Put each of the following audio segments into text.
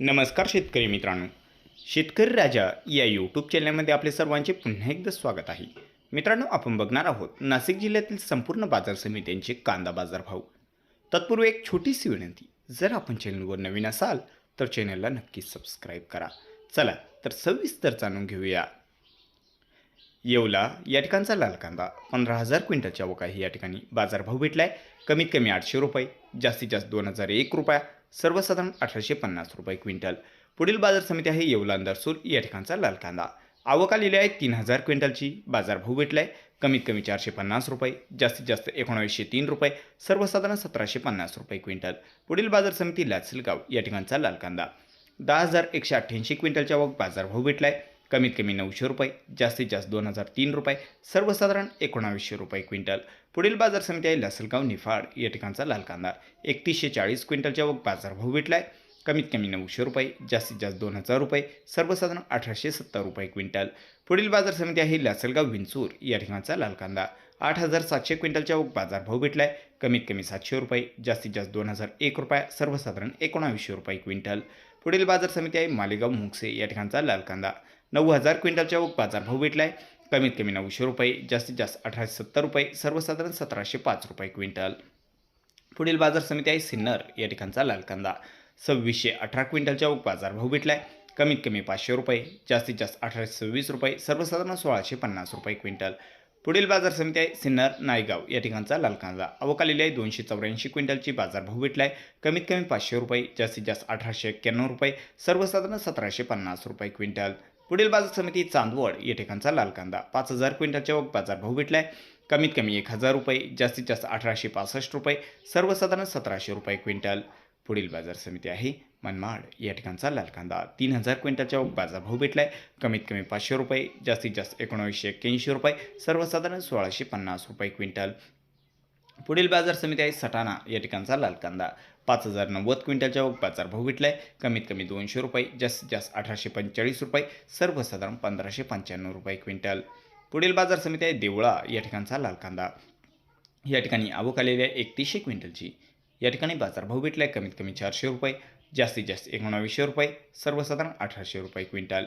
नमस्कार शेतकरी मित्रांनो. शेतकरी राजा या यूट्यूब चॅनलमध्ये आपले सर्वांचे पुन्हा एकदा स्वागत आहे. मित्रांनो आपण बघणार आहोत नाशिक जिल्ह्यातील संपूर्ण बाजार समित्यांचे कांदा बाजार भाव. तत्पूर्वी एक छोटीशी विनंती जर आपण चॅनलवर नवीन असाल तर चॅनलला नक्की सबस्क्राईब करा. चला तर सविस्तर जाणून घेऊया. येवला या ठिकाणचा लाल कांदा पंधरा हजार क्विंटलच्या अवकाळी या ठिकाणी बाजारभाव भेटला आहे कमीत कमी आठशे रुपये जास्तीत जास्त दोन हजार एक रुपया सर्वसाधारण अठराशे पन्नास रुपये क्विंटल. पुढील बाजार समिती आहे येवला अंदरसूर या ठिकाणचा लाल कांदा. आवक आलेली आहे तीन हजार क्विंटलची. बाजारभाव भेटलाय. कमीत कमी चारशे पन्नास रुपये. जास्तीत जास्त एकोणावीसशे तीन रुपये. सर्वसाधारण सतराशे पन्नास रुपये क्विंटल. पुढील बाजार समिती लाचलगाव. या ठिकाणचा लाल कांदा. दहा हजार एकशे अठ्ठ्याऐंशी क्विंटलच्या आवक. बाजारभाव भेटलाय. कमीत कमी नऊशे रुपये जास्तीत जास्त दोन हजार तीन रुपये सर्वसाधारण एकोणावीसशे रुपये क्विंटल. पुढील बाजार समिती आहे लासलगाव निफाड. या ठिकाणचा लाल कांदा एकतीसशे चाळीस क्विंटलच्या व बाजारभाव भेटलाय. कमीत कमी नऊशे रुपये जास्तीत जास्त दोन हजार रुपये सर्वसाधारण अठराशे सत्तर रुपये क्विंटल. पुढील बाजार समिती आहे लासलगाव विंचूर. या ठिकाणचा लाल कांदा आठ हजार सातशे क्विंटलच्या व बाजारभाव भेटला आहे कमीत कमी सातशे रुपये जास्तीत जास्त दोन हजार एक रुपये सर्वसाधारण एकोणावीसशे रुपये क्विंटल. पुढील बाजार समिती आहे मालेगाव मुंगसे. या ठिकाणचा लाल कांदा नऊ हजार क्विंटलच्या व बाजारभाव आहे कमीत कमी नऊशे रुपये जास्तीत जास्त अठराशे सत्तर रुपये सर्वसाधारण सतराशे पाच रुपये क्विंटल. पुढील बाजार समिती आहे सिन्नर या ठिकाणचा लाल कांदा. सव्वीसशे अठरा क्विंटलच्या व बाजारभाव आहे कमीत कमी पाचशे रुपये जास्तीत जास्त अठराशे सव्वीस रुपये सर्वसाधारण सोळाशे पन्नास रुपये क्विंटल. पुढील बाजार समिती आहे सिन्नर नायगाव या ठिकाणचा लाल कांदा. अवकालेली आहे दोनशे चौऱ्याऐंशी क्विंटलची बाजारभाव आहे कमीत कमी पाचशे रुपये जास्तीत जास्त अठराशे एक्क्याण्णव रुपये सर्वसाधारण सतराशे पन्नास रुपये क्विंटल. पुढील बाजार समिती चांदवड या ठिकाणचा लाल कांदा. पाच हजार क्विंटलच्या बाजार भाव भेटला आहे कमीत कमी एक हजार रुपये जास्तीत जास्त अठराशे पासष्ट रुपये सर्वसाधारण सतराशे रुपये क्विंटल. पुढील बाजार समिती आहे मनमाड. या ठिकाणचा लाल कांदा तीन हजार क्विंटलच्या बाजारभाव आहे कमीत कमी पाचशे रुपये जास्तीत जास्त एकोणवीसशे एक्क्याऐंशी रुपये सर्वसाधारण सोळाशे पन्नास रुपये क्विंटल. पुढील बाजार समिती आहे सटाणा. या ठिकाणचा लाल कांदा. पाच हजार नव्वद क्विंटलच्या बाजार भाव भेटला आहे कमीत कमी दोनशे रुपये जास्तीत जास्त अठराशे पंचेचाळीस रुपये सर्वसाधारण पंधराशे पंच्याण्णव रुपये क्विंटल. पुढील बाजार समिती आहे देवळा. या ठिकाणचा लाल कांदा. या ठिकाणी आवक आलेली आहे एकतीसशे क्विंटलची. या ठिकाणी बाजारभाव आहे कमीत कमी चारशे रुपये जास्तीत जास्त एकोणावीसशे रुपये सर्वसाधारण अठराशे रुपये क्विंटल.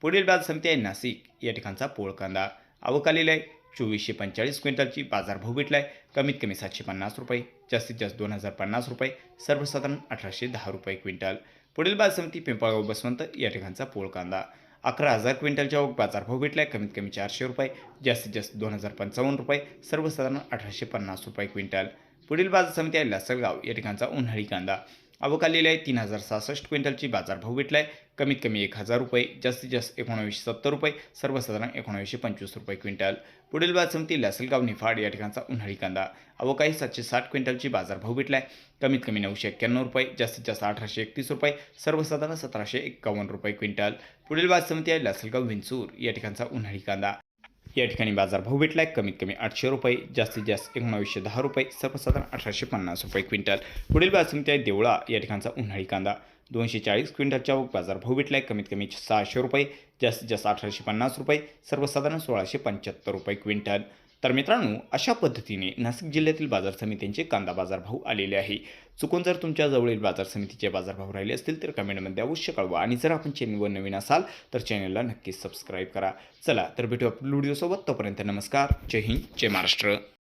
पुढील बाजार समिती आहे नाशिक. या ठिकाणचा पोळ कांदा. आवक आलेला आहे चोवीसशे पंचेचाळीस क्विंटलची बाजारभाव आहे कमीत कमी सातशे पन्नास रुपये जास्तीत जास्त दोन हजार पन्नास रुपये सर्वसाधारण अठराशे दहा रुपये क्विंटल. पुढील बाजार समिती पिंपळगाव बसवंत या ठिकाणचा पोळ कांदा. अकरा हजार क्विंटलच्या बाजारभाव आहे कमीत कमी चारशे रुपये जास्तीत जास्त दोन हजार पंचावन्न रुपये सर्वसाधारण अठराशे पन्नास रुपये क्विंटल. पुढील बाजार समिती आहे लासलगाव या ठिकाणचा उन्हाळी कांदा. आवक आलेली आहे. तीन हजार सहासष्ट क्विंटलची बाजारभाव आहे कमीत कमी एक हजार रुपये जास्तीत जास्त एकोणावीसशे सत्तर रुपये सर्वसाधारण एकोणावीसशे पंचवीस रुपये क्विंटल. पुढील बाद समिती लासलगाव निफाड या ठिकाणचा उन्हाळी कांदा. अवकाळी सातशे साठ क्विंटलची बाजारभाव आहे कमीत कमी नऊशे एक्क्याण्णव रुपये जास्तीत जास्त अठराशे एकतीस रुपये सर्वसाधारण सतराशे एक्कावन्न रुपये क्विंटल. पुढील बाद समिती आहे लासलगाव विंचूर या ठिकाणचा उन्हाळी कांदा. या ठिकाणी बाजारभाव आहे कमीत कमी आठशे रुपये जास्तीत जास्त एकोणावीसशे दहा रुपये सर्वसाधारण अठराशे पन्नास रुपये क्विंटल. पुढील बाजार समिती आहे देवळा या ठिकाणचा उन्हाळी कांदा. दोनशे चाळीस क्विंटलच्या बाजारभाव आहे कमीत कमी सहाशे रुपये जास्तीत जास्त अठराशे पन्नास रुपये सर्वसाधारण सोळाशे पंच्याहत्तर रुपये क्विंटल. तर मित्रांनो अशा पद्धतीने नाशिक जिल्ह्यातील बाजार समित्यांचे कांदा बाजारभाव आलेले आहे. चुकून जर तुमच्या जवळील बाजार समितीचे बाजारभाव राहिले असतील तर कमेंटमध्ये अवश्य कळवा. आणि जर आपण चॅनलवर नवीन असाल तर चॅनलला नक्कीच सबस्क्राईब करा. चला तर भेटू आपल्या व्हिडिओसोबत. तोपर्यंत नमस्कार. जय हिंद जय महाराष्ट्र.